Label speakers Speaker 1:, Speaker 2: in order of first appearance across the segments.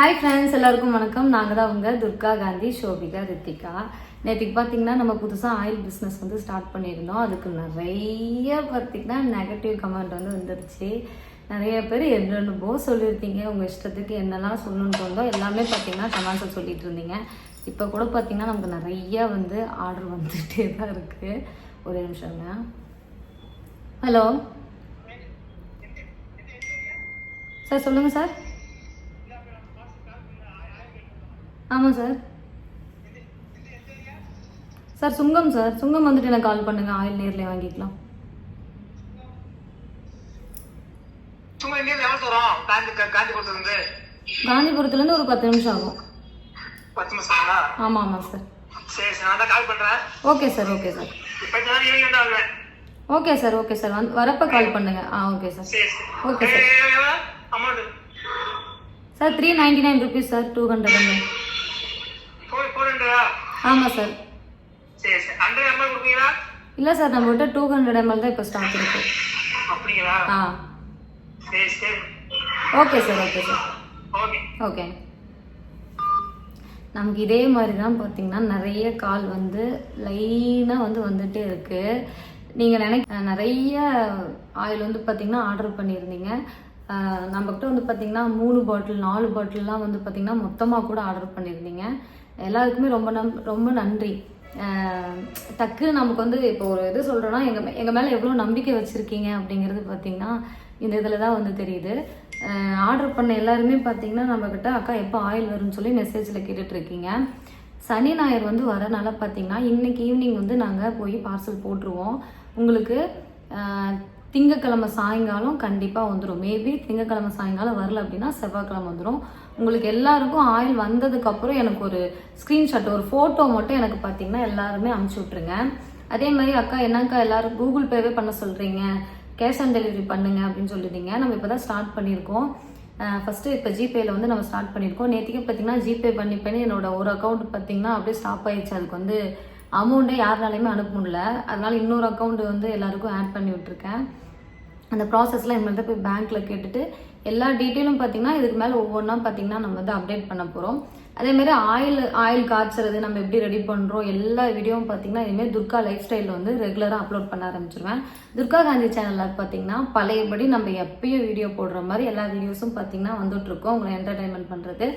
Speaker 1: Hi friends எல்லாருக்கும் வணக்கம். நாங்கள் தான் அவங்க துர்கா காந்தி ஷோபிகா ரித்திகா. நேற்றுக்கு பார்த்தீங்கன்னா நம்ம புதுசாக ஆயில் பிஸ்னஸ் வந்து ஸ்டார்ட் பண்ணியிருந்தோம். அதுக்கு நிறைய பார்த்தீங்கன்னா நெகட்டிவ் கமெண்ட் வந்து வந்துருச்சு. நிறைய பேர் என்னென்னமோ சொல்லியிருந்தீங்க உங்கள் இஷ்டத்துக்கு என்னெல்லாம் சொல்லணும்னு தோணுதோ எல்லாமே பார்த்தீங்கன்னா கமெண்ட்ஸை சொல்லிட்டு இருந்தீங்க. இப்போ கூட பார்த்தீங்கன்னா நமக்கு நிறைய வந்து ஆர்டர் வந்துகிட்டே தான் இருக்குது ஒரே நிமிஷங்க ஹலோ சார் சொல்லுங்கள் சார் ஆமாம் சார் சார் சுங்கம் சார் சுங்கம் வந்துட்டு எனக்கு கால் பண்ணுங்க ஆயில் நேர்ல வாங்கிக்கலாம்
Speaker 2: காந்திபுரத்துலேருந்து
Speaker 1: ஒரு பத்து நிமிஷம் ஆகும்
Speaker 2: பத்து
Speaker 1: ஆமாம் ஆமாம் சார்
Speaker 2: சரி சரி நான் கால் பண்ணுறேன்
Speaker 1: okay sir okay sir okay sir okay sir வந்து வரப்போ கால் பண்ணுங்க ஆ ஓகே சார்
Speaker 2: சரி
Speaker 1: ஓகே
Speaker 2: சரி
Speaker 1: sir three ninety nine rupees sir two ஹண்ட்ரடா ஆமாம் சார்
Speaker 2: சரி. சரி ஹண்ட்ரட் எம்எல் கொடுப்பீங்களா?
Speaker 1: இல்லை சார் நம்மகிட்ட டூ ஹண்ட்ரட் எம்எல் தான் இப்போ ஸ்டாக் இருக்கு.
Speaker 2: அப்படிங்களா?
Speaker 1: ஆ.
Speaker 2: சரி சரி.
Speaker 1: Okay sir okay sir
Speaker 2: okay
Speaker 1: okay நமக்கு இதே மாதிரி தான் பார்த்தீங்கன்னா நிறைய கால் வந்து லைனாக வந்து வந்துட்டே இருக்கு. நீங்கள் நினைக்க நிறைய ஆயில் வந்து பார்த்தீங்கன்னா ஆர்டர் பண்ணியிருந்தீங்க. நம்மக்கிட்ட வந்து பார்த்தீங்கன்னா மூணு பாட்டில் நாலு பாட்டில்லாம் வந்து பார்த்தீங்கன்னா மொத்தமாக கூட ஆர்டர் பண்ணியிருந்தீங்க. எல்லாருக்குமே ரொம்ப நம் ரொம்ப நன்றி. டக்கு நமக்கு வந்து இப்போ ஒரு இது சொல்கிறோன்னா எங்கள் எங்கள் மேலே எவ்வளோ நம்பிக்கை வச்சுருக்கீங்க அப்படிங்கிறது பார்த்தீங்கன்னா இந்த இதில் தான் வந்து தெரியுது. ஆர்டர் பண்ண எல்லாருமே பார்த்தீங்கன்னா நம்மக்கிட்ட அக்கா எப்போ ஆயில் வரும்னு சொல்லி மெசேஜில் கேட்டுட்ருக்கீங்க. சனி ஞாயிறு வந்து வரனால பார்த்தீங்கன்னா இன்னைக்கு ஈவினிங் வந்து நாங்கள் போய் பார்சல் போட்டுருவோம். உங்களுக்கு திங்கக்கிழமை சாயங்காலம் கண்டிப்பாக வந்துடும் மேபி திங்கக்கிழமை சாயங்காலம் வரல அப்படின்னா செவ்வாய்க்கிழமை வந்துடும் உங்களுக்கு எல்லாருக்கும் ஆயில் வந்ததுக்கப்புறம் எனக்கு ஒரு ஸ்க்ரீன்ஷாட் ஒரு ஃபோட்டோ மட்டும் எனக்கு பார்த்தீங்கன்னா எல்லாருமே அனுப்பிச்சி விட்ருங்க அதே மாதிரி அக்கா என்னக்கா எல்லாரும் கூகுள் பேவே பண்ண சொல்கிறீங்க கேஷ் ஆன் டெலிவரி பண்ணுங்க அப்படின்னு சொல்லியிருந்தீங்க நம்ம இப்போ தான் ஸ்டார்ட் பண்ணியிருக்கோம். ஃபஸ்ட்டு இப்போ ஜிபேயில் வந்து நம்ம ஸ்டார்ட் பண்ணியிருக்கோம். நேற்றுக்கே பார்த்தீங்கன்னா ஜிபே பண்ணி பண்ணி என்னோட ஒரு அக்கௌண்ட் பார்த்தீங்கன்னா அப்படியே ஸ்டாப் ஆயிடுச்சு. அதுக்கு வந்து அமௌண்ட்டை யாருனாலையுமே அனுப்ப முடியல. அதனால் இன்னொரு அக்கௌண்ட் வந்து எல்லாருக்கும் ஆட் பண்ணி விட்டுருக்கேன். அந்த ப்ராசஸ்லாம் இனிமேல் போய் பேங்க்கில் கேட்டுட்டு எல்லா டீட்டெயிலும் பார்த்தீங்கன்னா இதுக்கு மேலே ஒவ்வொன்றா பார்த்தீங்கன்னா நம்ம வந்து அப்டேட் பண்ண போகிறோம் அதேமாரி ஆயில் ஆயில் காய்ச்சறது நம்ம எப்படி ரெடி பண்ணுறோம் எல்லா வீடியோவும் பார்த்தீங்கன்னா இனிமேல் துர்கா லைஃப் ஸ்டைலில் வந்து ரெகுலராக அப்லோட் பண்ண ஆரம்பிச்சிருவேன். துர்கா காந்தி சேனலில் பார்த்தீங்கன்னா பழையபடி நம்ம எப்பயும் வீடியோ போடுற மாதிரி எல்லா வீடியோஸும் பார்த்தீங்கன்னா வந்துட்டுருக்கோம். உங்களை என்டர்டைன்மெண்ட் பண்ணுறது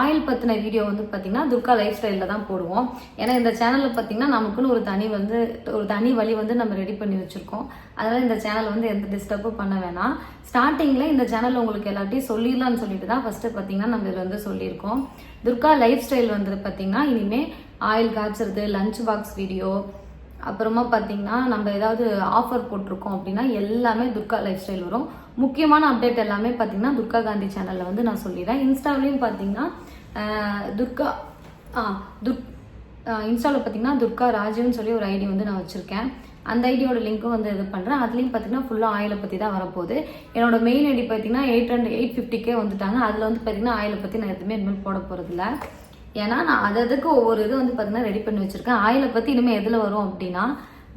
Speaker 1: ஆயில் பற்றின வீடியோ வந்து பார்த்தீங்கன்னா துர்கா லைஃப் ஸ்டைலில் தான் போடுவோம். ஏன்னா இந்த சேனலில் பார்த்தீங்கன்னா நமக்குன்னு ஒரு தனி வந்து ஒரு தனி வழி வந்து நம்ம ரெடி பண்ணி வச்சுருக்கோம். அதனால் இந்த சேனல் வந்து எந்த டிஸ்டர்பும் பண்ண வேணாம். ஸ்டார்டிங்கில் இந்த சேனல் உங்களுக்கு எல்லாத்தையும் சொல்லிடலாம்னு சொல்லிட்டு தான் ஃபஸ்ட்டு பார்த்தீங்கன்னா நம்ம இதில் வந்து சொல்லியிருக்கோம். துர்கா லைஃப் ஸ்டைல் வந்து பார்த்தீங்கன்னா இனிமேல் ஆயில் காய்ச்சறது லஞ்ச் பாக்ஸ் வீடியோ அப்புறமா பார்த்தீங்கன்னா நம்ம ஏதாவது ஆஃபர் போட்டிருக்கோம் அப்படின்னா எல்லாமே துர்கா லைஃப் ஸ்டைல் வரும். முக்கியமான அப்டேட் எல்லாமே பார்த்தீங்கன்னா துர்கா காந்தி சேனலில் வந்து நான் சொல்லிடுறேன். இன்ஸ்டாவிலையும் பார்த்தீங்கன்னா துர்கா ஆ துர் இன்ஸ்டாவில் பார்த்தீங்கன்னா துர்கா ராஜுன்னு சொல்லி ஒரு ஐடி வந்து நான் வச்சுருக்கேன். அந்த ஐடியோட லிங்க்கும் வந்து இது பண்ணுறேன் அதுலேயும் பார்த்தீங்கன்னா ஃபுல்லாக ஆயிலை பற்றி தான் வரப்போகுது. என்னோட மெயின் ஐடி பார்த்தீங்கன்னா எயிட் ஹண்ட்ரட் எயிட் ஃபிஃப்டிக்கே வந்துட்டாங்க. அதில் வந்து பார்த்தீங்கன்னா ஆயிலை பற்றி நான் எதுவுமே இனிமேல் போட போகிறதில்ல ஏன்னா நான் அது அதுக்கு ஒவ்வொரு இது வந்து பார்த்தீங்கன்னா ரெடி பண்ணி வச்சுருக்கேன். ஆயிலை பற்றி இனிமேல் எதில் வரும் அப்படின்னா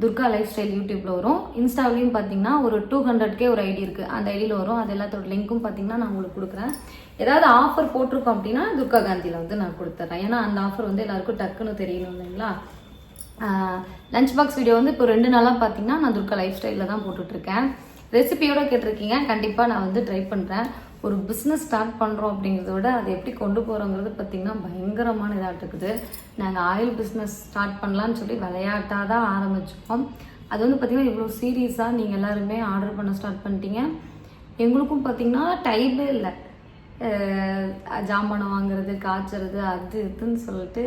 Speaker 1: துர்கா லைஃப் ஸ்டைல் யூடியூப்பில் வரும். இன்ஸ்டாவிலையும் பார்த்தீங்கன்னா ஒரு டூ ஹண்ட்ரட்கே ஒரு ஐடி இருக்குது அந்த ஐடியில் வரும். அது எல்லாத்தோட லிங்க்கும் பார்த்தீங்கன்னா நான் உங்களுக்கு கொடுக்குறேன். ஏதாவது ஆஃபர் போட்டிருக்கோம் அப்படின்னா துர்கா காந்தியில் வந்து நான் கொடுத்துட்றேன் ஏன்னா அந்த ஆஃபர் வந்து எல்லாருக்கும் டக்குன்னு தெரியணும் இல்லைங்களா? லஞ்ச் பாக்ஸ் வீடியோ வந்து இப்போ ரெண்டு நாளாக பார்த்தீங்கன்னா நான் துர்கா லைஃப் ஸ்டைலில் தான் போட்டுட்ருக்கேன் ரெசிபியோட கேட்டிருக்கீங்க. கண்டிப்பாக நான் வந்து ட்ரை பண்ணுறேன் ஒரு பிஸ்னஸ் ஸ்டார்ட் பண்ணுறோம் அப்படிங்கிறத விட அதை எப்படி கொண்டு போகிறோங்கிறது பார்த்திங்கன்னா பயங்கரமான இதாக இருக்குது. நாங்கள் ஆயில் பிஸ்னஸ் ஸ்டார்ட் பண்ணலான்னு சொல்லி விளையாட்டாக தான் ஆரம்பிச்சிருக்கோம். அது வந்து பார்த்திங்கன்னா இவ்வளோ சீரியஸாக நீங்கள் எல்லாருமே ஆர்டர் பண்ண ஸ்டார்ட் பண்ணிட்டீங்க. எங்களுக்கும் பார்த்திங்கன்னா டைமே இல்லை. ஜாமானம் வாங்குறது காய்ச்சறது அது இதுன்னு சொல்லிட்டு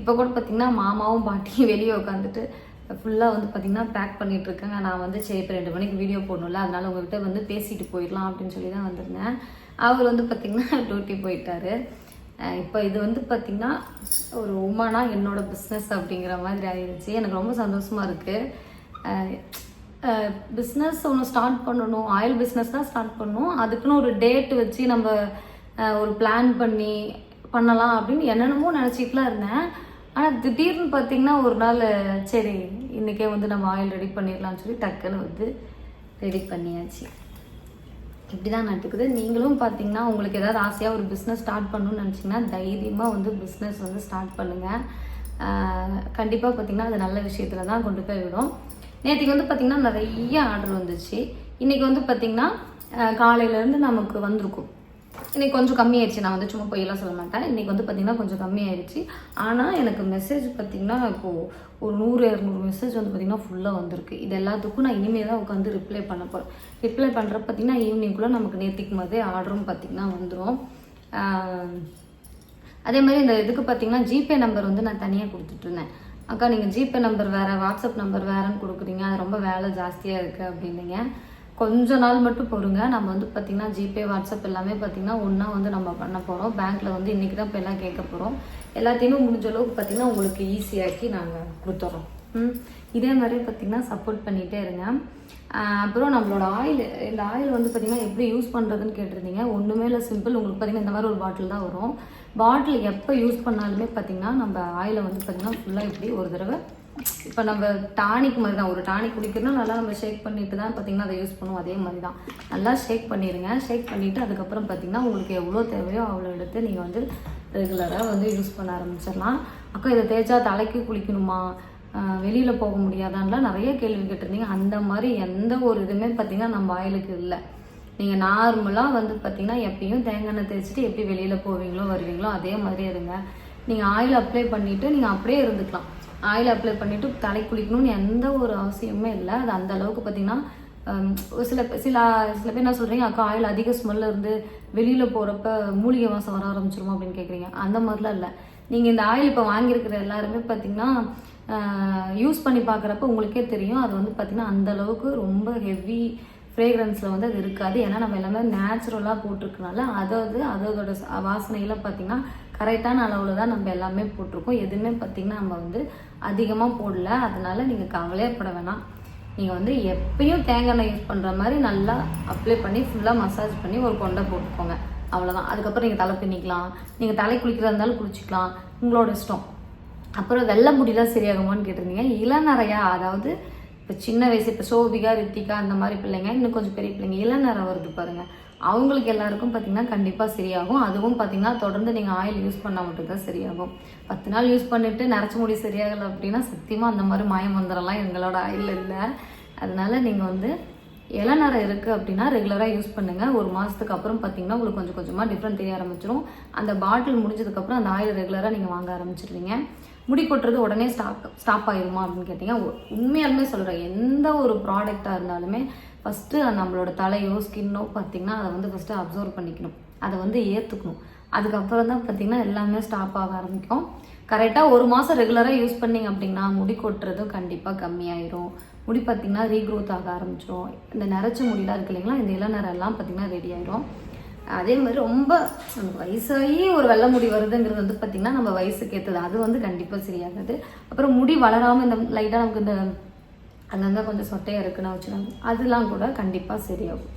Speaker 1: இப்போ கூட பார்த்திங்கன்னா மாமாவும் பாட்டியும் வெளியே உட்காந்துட்டு ஃபுல்லாக வந்து பார்த்திங்கன்னா பேக் பண்ணிட்டு இருக்கேங்க நான் வந்து சரி இப்போ ரெண்டு மணிக்கு வீடியோ போடணும்ல அதனால உங்ககிட்ட வந்து பேசிட்டு போயிடலாம் அப்படின்னு சொல்லி தான் வந்திருந்தேன். அவர் வந்து பார்த்திங்கன்னா டியூட்டி போயிட்டாரு. இப்போ இது வந்து பார்த்திங்கன்னா ஒரு உமனா என்னோட பிஸ்னஸ் அப்படிங்கிற மாதிரி ஆயிடுச்சு எனக்கு ரொம்ப சந்தோஷமாக இருக்குது பிஸ்னஸ் ஒன்று ஸ்டார்ட் பண்ணணும் ஆயில் பிஸ்னஸ் தான் ஸ்டார்ட் பண்ணணும். அதுக்குன்னு ஒரு டேட் வச்சு நம்ம ஒரு பிளான் பண்ணி பண்ணலாம் அப்படின்னு என்னென்னமோ நினச்சிட்டுலாம் இருந்தேன். ஆனால் திடீர்னு பார்த்தீங்கன்னா ஒரு நாள் சரி இன்றைக்கே வந்து நம்ம ஆயில் ரெடி பண்ணிடலாம்னு சொல்லி டக்குன்னு வந்து ரெடி பண்ணியாச்சு. இப்படி தான் நடக்குது. நீங்களும் பார்த்தீங்கன்னா உங்களுக்கு ஏதாவது ஆசையாக ஒரு பிஸ்னஸ் ஸ்டார்ட் பண்ணணும்னு நினச்சிங்கன்னா தைரியமாக வந்து பிஸ்னஸ் வந்து ஸ்டார்ட் பண்ணுங்கள் கண்டிப்பாக பார்த்தீங்கன்னா அது நல்ல விஷயத்தில் தான் கொண்டு போய் விடும். நேற்றுக்கு வந்து பார்த்திங்கன்னா நிறைய ஆர்டர் வந்துச்சு. இன்றைக்கி வந்து பார்த்திங்கன்னா காலையிலேருந்து நமக்கு வந்திருக்கும். இன்னைக்கு கொஞ்சம் கம்மியாயிடுச்சு நான் வந்து சும்மா பொய்யெல்லாம் சொல்ல மாட்டேன். இன்னைக்கு வந்து பார்த்தீங்கன்னா கொஞ்சம் கம்மியாயிடுச்சு ஆனால் எனக்கு மெசேஜ் பார்த்தீங்கன்னா இப்போது ஒரு நூறு இரநூறு மெசேஜ் வந்து பார்த்தீங்கன்னா ஃபுல்லாக வந்திருக்கு. இது எல்லாத்துக்கும் நான் இனிமேல் தான் உட்காந்து ரிப்ளை பண்ண போகிறேன் ரிப்ளை பண்ணுற பார்த்தீங்கன்னா ஈவினிங்குள்ளே நமக்கு நேற்றுக்கு மாதிரி ஆர்டரும் பார்த்தீங்கன்னா வந்துடும் அதே மாதிரி இந்த இதுக்கு பார்த்தீங்கன்னா ஜிபே நம்பர் வந்து நான் தனியாக கொடுத்துட்ருந்தேன். அக்கா நீங்கள் ஜிபே நம்பர் வேறு வாட்ஸ்அப் நம்பர் வேறுன்னு கொடுக்குறீங்க. அது ரொம்ப வேலை ஜாஸ்தியாக இருக்குது அப்படின்னீங்க. கொஞ்ச நாள் மட்டும் பொறுங்க. நம்ம வந்து பார்த்திங்கன்னா ஜிபே வாட்ஸ்அப் எல்லாமே பார்த்திங்கன்னா ஒன்றா வந்து நம்ம பண்ண போகிறோம் பேங்க்கில் வந்து இன்றைக்கி தான் இப்போ எல்லாம் கேட்க போகிறோம் எல்லாத்தையுமே முடிஞ்ச அளவுக்கு பார்த்திங்கன்னா உங்களுக்கு ஈஸியாக்கி நாங்கள் கொடுத்துட்றோம் ம். இதே மாதிரி பார்த்திங்கன்னா சப்போர்ட் பண்ணிகிட்டே இருங்க. அப்புறம் நம்மளோட ஆயில் இந்த ஆயில் வந்து பார்த்திங்கன்னா எப்படி யூஸ் பண்ணுறதுன்னு கேட்டிருந்தீங்க. ஒன்றுமே இல்லை சிம்பிள் உங்களுக்கு பார்த்திங்கன்னா இந்த மாதிரி ஒரு பாட்டில் தான் வரும். பாட்டில் எப்போ யூஸ் பண்ணாலுமே பார்த்திங்கன்னா நம்ம ஆயிலை வந்து பார்த்திங்கன்னா ஃபுல்லாக இப்படி ஒரு தடவை இப்போ நம்ம டானிக் மாதிரி தான் ஒரு டானிக் குடிக்கிறோம்னா நல்லா நம்ம ஷேக் பண்ணிட்டு தான் பார்த்திங்கன்னா அதை யூஸ் பண்ணுவோம். அதே மாதிரி தான் நல்லா ஷேக் பண்ணிடுங்க ஷேக் பண்ணிவிட்டு அதுக்கப்புறம் பார்த்திங்கன்னா உங்களுக்கு எவ்வளோ தேவையோ அவ்வளோ எடுத்து நீங்கள் வந்து ரெகுலராக வந்து யூஸ் பண்ண ஆரம்பிச்சிடலாம். அக்கா இதை தேய்ச்சா தலைக்கு குளிக்கணுமா? வெளியில் போக முடியாதான்லாம் நிறைய கேள்வி கேட்டிருந்தீங்க. அந்த மாதிரி எந்த ஒரு இதுவுமே பார்த்திங்கன்னா நம்ம ஆயிலுக்கு இல்லை. நீங்கள் நார்மலாக வந்து பார்த்தீங்கன்னா எப்பயும் தேங்காய் எண்ணெய் தேய்ச்சிட்டு எப்படி வெளியில் போவீங்களோ வருவீங்களோ அதே மாதிரி இருங்க. நீங்கள் ஆயில் அப்ளை பண்ணிவிட்டு நீங்கள் அப்படியே இருந்துக்கலாம். ஆயில் அப்ளை பண்ணிவிட்டு தலை குளிக்கணும்னு எந்த ஒரு அவசியமே இல்லை. அது அந்த அளவுக்கு பார்த்தீங்கன்னா ஒரு சில சில சில பேர் என்ன சொல்கிறீங்க அக்கா ஆயில் அதிக ஸ்மெல்ல இருந்து வெளியில் போகிறப்ப மூலிகை வாசம் வர ஆரம்பிச்சிருமா அப்படின்னு கேட்குறீங்க அந்த மாதிரிலாம் இல்லை. நீங்கள் இந்த ஆயில் இப்போ வாங்கியிருக்கிற எல்லாருமே பார்த்தீங்கன்னா யூஸ் பண்ணி பார்க்குறப்ப உங்களுக்கே தெரியும். அது வந்து பார்த்திங்கன்னா அந்த அளவுக்கு ரொம்ப ஹெவி ஃப்ரேக்ரன்ஸில் வந்து அது இருக்காது. ஏன்னா நம்ம எல்லாமே நேச்சுரலாக போட்டிருக்கனால அதாவது அதோட வாசனையில் பார்த்திங்கன்னா கரெக்டான அளவில் தான் நம்ம எல்லாமே போட்டிருக்கோம். எதுவுமே பார்த்திங்கன்னா நம்ம வந்து அதிகமாக போடல. அதனால நீங்கள் கவலையப்பட வேணாம். நீங்கள் வந்து எப்பயும் தேங்காய் எண்ணெய் யூஸ் பண்ணுற மாதிரி நல்லா அப்ளை பண்ணி ஃபுல்லாக மசாஜ் பண்ணி ஒரு கொண்டை போட்டுக்கோங்க. அவ்வளோதான் அதுக்கப்புறம் நீங்கள் தலை பின்னிக்கலாம். நீங்கள் தலை குளிக்கிறதா இருந்தாலும் குளிச்சிக்கலாம். உங்களோட இஷ்டம். அப்புறம் வெள்ளை முடியெல்லாம் சரியாகுமான்னு கேட்டிருந்தீங்க. இளநரையா? அதாவது இப்போ சின்ன வயசு இப்போ சோபிகா ரித்திகா அந்த மாதிரி பிள்ளைங்க இன்னும் கொஞ்சம் பெரிய பிள்ளைங்க இளநரை வருது பாருங்கள் அவங்களுக்கு எல்லாருக்கும் பார்த்தீங்கன்னா கண்டிப்பாக சரியாகும். அதுவும் பார்த்தீங்கன்னா தொடர்ந்து நீங்கள் ஆயில் யூஸ் பண்ணால் மட்டும்தான் சரியாகும். பத்து நாள் யூஸ் பண்ணிவிட்டு நரைச்ச முடி சரியாகலை அப்படின்னா சத்தியமாக அந்த மாதிரி மாயம் வந்துடலாம் எங்களோட ஆயில் இல்லை. அதனால் நீங்கள் வந்து இளநரை இருக்குது அப்படின்னா ரெகுலராக யூஸ் பண்ணுங்கள் ஒரு மாதத்துக்கு அப்புறம் பார்த்தீங்கன்னா உங்களுக்கு கொஞ்சம் கொஞ்சமாக டிஃப்ரெண்ட் தெரிய ஆரம்பிச்சிடும் அந்த பாட்டில் முடிஞ்சதுக்கப்புறம் அந்த ஆயில் ரெகுலராக நீங்கள் வாங்க ஆரம்பிச்சிடுவீங்க முடி கொட்டுறது உடனே ஸ்டாப் ஸ்டாப் ஆயிருமா அப்படின்னு கேட்டிங்க. உண்மையாலுமே சொல்கிறேன் எந்த ஒரு ப்ராடக்டாக இருந்தாலுமே ஃபஸ்ட்டு நம்மளோட தலையோ ஸ்கின்னோ பார்த்திங்கன்னா அதை வந்து ஃபஸ்ட்டு அப்சர்வ் பண்ணிக்கணும். அதை வந்து ஏற்றுக்கணும் அதுக்கப்புறம் தான் பார்த்தீங்கன்னா எல்லாமே ஸ்டாப் ஆக ஆரம்பிக்கும். கரெக்டாக ஒரு மாதம் ரெகுலராக யூஸ் பண்ணீங்க அப்படின்னா முடி கொட்டுறதும் கண்டிப்பாக கம்மியாயிரும். முடி பார்த்தீங்கன்னா ரீக்ரோத் ஆக ஆரம்பிச்சிடும் இந்த நிறச்ச முடியெல்லாம் இருக்கு இல்லைங்களா? இந்த இளநரெல்லாம் பார்த்திங்கன்னா ரெடி ஆயிரும். அதே மாதிரி ரொம்ப நமக்கு வயசாகி ஒரு வெள்ளை முடி வருதுங்கிறது வந்து பார்த்திங்கன்னா நம்ம வயசுக்கு ஏற்றது அது வந்து கண்டிப்பாக சரியாகாது. அப்புறம் முடி வளராமல் இந்த லைட்டாக நமக்கு இந்த அங்கங்கே கொஞ்சம் சொட்டையாக இருக்குன்னு வச்சுக்கோங்க அதெல்லாம் கூட கண்டிப்பாக சரியாகும்.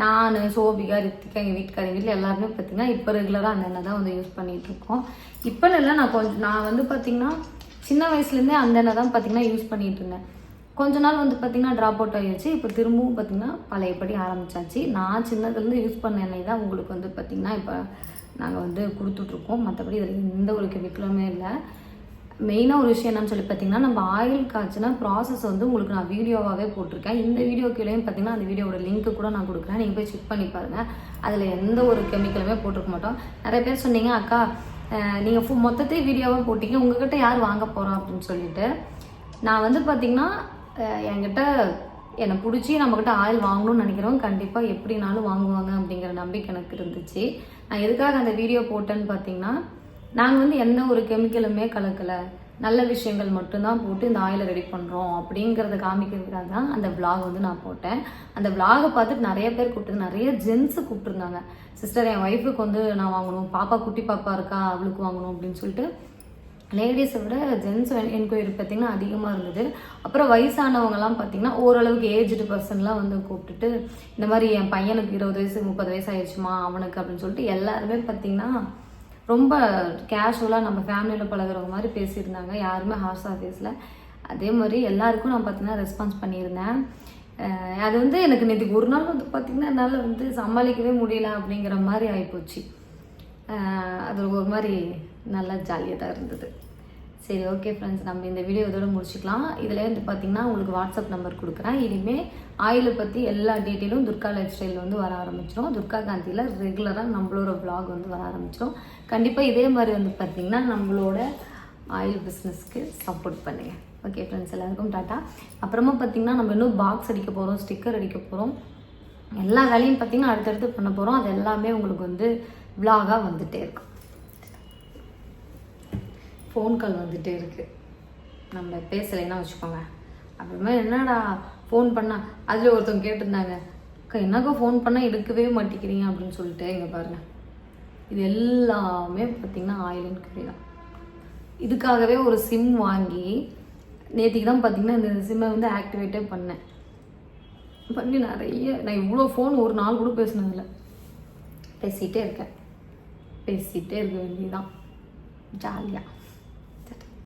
Speaker 1: நான் சோபிகா ரித்திகா எங்கள் வீட்டுக்காரங்க வீட்டில் எல்லாருமே பார்த்தீங்கன்னா இப்போ ரெகுலராக அந்த எண்ணெய் தான் வந்து யூஸ் பண்ணிகிட்ருக்கோம் இப்போ இல்லை நான் கொஞ்சம் நான் வந்து பார்த்திங்கன்னா சின்ன வயசுலேருந்தே அந்த எண்ணெய் தான் பார்த்திங்கன்னா யூஸ் பண்ணிகிட்டு இருந்தேன். கொஞ்ச நாள் வந்து பார்த்திங்கன்னா ட்ராப் அவுட் ஆகிடுச்சு இப்போ திரும்பவும் பார்த்திங்கன்னா பழையபடி ஆரம்பிச்சாச்சு. நான் சின்னதுலேருந்து யூஸ் பண்ண எண்ணெய் தான் உங்களுக்கு வந்து பார்த்திங்கன்னா இப்போ நாங்கள் வந்து கொடுத்துட்ருக்கோம் மற்றபடி இதில் எந்த ஒரு கெமிக்கலுமே இல்லை. மெயினாக ஒரு விஷயம் என்னன்னு சொல்லி பார்த்தீங்கன்னா நம்ம ஆயில் காய்ச்சினா ப்ராசஸ் வந்து உங்களுக்கு நான் வீடியோவாகவே போட்டிருக்கேன். இந்த வீடியோ கீழேயும் பார்த்தீங்கன்னா அந்த வீடியோட லிங்க்கு கூட நான் கொடுக்குறேன். நீங்கள் போய் செக் பண்ணி பாருங்கள் அதில் எந்த ஒரு கெமிக்கலுமே போட்டிருக்க மாட்டோம். நிறைய பேர் சொன்னீங்க அக்கா நீங்கள் ஃபு மொத்தத்தையும் வீடியோவாக போட்டிங்க. உங்ககிட்ட யார் வாங்க போகிறோம் அப்படின்னு சொல்லிட்டு. நான் வந்து பார்த்தீங்கன்னா என்கிட்ட என்னை பிடிச்சி நம்மக்கிட்ட ஆயில் வாங்கணும்னு நினைக்கிறவங்க கண்டிப்பாக எப்படினாலும் வாங்குவாங்க அப்படிங்கிற நம்பிக்கை எனக்கு இருந்துச்சு. நான் எதுக்காக அந்த வீடியோ போட்டேன்னு பார்த்தீங்கன்னா நாங்கள் வந்து எந்த ஒரு கெமிக்கலுமே கலக்கலை. நல்ல விஷயங்கள் மட்டும்தான் போட்டு இந்த ஆயிலை ரெடி பண்ணுறோம் அப்படிங்கிறத காமிக்கிறதுக்காக தான் அந்த விளாக் வந்து நான் போட்டேன். அந்த விளாகை பார்த்துட்டு நிறைய பேர் கூப்பிட்டு நிறைய ஜென்ஸு கூப்பிட்டுருந்தாங்க. சிஸ்டர் என் ஒய்ஃபுக்கு வந்து நான் வாங்கணும். பாப்பா குட்டி பாப்பா இருக்கா? அவளுக்கு வாங்கணும் அப்படின்னு சொல்லிட்டு. லேடிஸை விட ஜென்ஸ் என்கொயரி பார்த்திங்கன்னா அதிகமாக இருந்தது. அப்புறம் வயசானவங்கலாம் பார்த்திங்கன்னா ஓரளவுக்கு ஏஜ்டு பர்சன்லாம் வந்து கூப்பிட்டுட்டு இந்த மாதிரி என் பையனுக்கு இருபது வயசு முப்பது வயசு ஆயிடுச்சுமா அவனுக்கு அப்படின்னு சொல்லிட்டு எல்லாருமே பார்த்திங்கன்னா ரொம்ப கேஷுவலாக நம்ம ஃபேமிலியில் பழகுறவங்க மாதிரி பேசியிருந்தாங்க. யாருமே ஹார்ஸ் ஆஃபீஸில் அதே மாதிரி எல்லாருக்கும் நான் பார்த்தீங்கன்னா ரெஸ்பான்ஸ் பண்ணியிருந்தேன். அது வந்து எனக்கு நேற்று ஒரு நாள் வந்து பார்த்திங்கன்னா என்னால் வந்து சமாளிக்கவே முடியல அப்படிங்கிற மாதிரி ஆகிப்போச்சு அது ஒரு மாதிரி நல்லா ஜாலியாக தான் இருந்தது. சரி ஓகே ஃப்ரெண்ட்ஸ் நம்ம இந்த வீடியோ இதோட முடிச்சுக்கலாம். இதில் வந்து பார்த்தீங்கன்னா உங்களுக்கு வாட்ஸ்அப் நம்பர் கொடுக்குறேன். இனிமேல் ஆயிலை பற்றி எல்லா டீட்டெயிலும் துர்கா லைஃப் ஸ்டைல் வந்து வர ஆரம்பிச்சிடும் துர்கா காந்தியில் ரெகுலராக நம்மளோட ப்ளாக் வந்து வர ஆரம்பிச்சிடும் கண்டிப்பாக இதே மாதிரி வந்து பார்த்தீங்கன்னா நம்மளோட ஆயில் பிஸ்னஸ்க்கு சப்போர்ட் பண்ணுங்கள் ஓகே ஃப்ரெண்ட்ஸ் எல்லாருக்கும் டாட்டா. அப்புறமா பார்த்தீங்கன்னா நம்ம இன்னும் பாக்ஸ் அடிக்க போகிறோம் ஸ்டிக்கர் அடிக்க போகிறோம் எல்லா வேலையும் பார்த்தீங்கன்னா அடுத்தடுத்து பண்ண போகிறோம் அது எல்லாமே உங்களுக்கு வந்து vlog-ஆ இருக்கும். ஃபோன் கால் வந்துகிட்டே இருக்குது நம்ம பேசலைன்னா வச்சுக்கோங்க அப்புறமா என்னடா ஃபோன் பண்ணால் அதில் ஒருத்தவங்க கேட்டிருந்தாங்க அக்கா என்னக்கா ஃபோன் பண்ணால் எடுக்கவே மாட்டேங்கிறீங்க? அப்படின்னு சொல்லிட்டு இங்கே பாருங்க. இது எல்லாமே பார்த்திங்கன்னா ஆயிலின் கறி தான். இதுக்காகவே ஒரு சிம் வாங்கி நேற்றுக்கு தான் பார்த்திங்கன்னா இந்த சிம்மை வந்து ஆக்டிவேட்டே பண்ணேன். பண்ணி நிறைய நான் இவ்வளோ ஃபோன் ஒரு நாள் கூட பேசினதில்ல. பேசிகிட்டே இருக்கேன். பேசிகிட்டே இருக்க வேண்டியதான் ஜாலியாக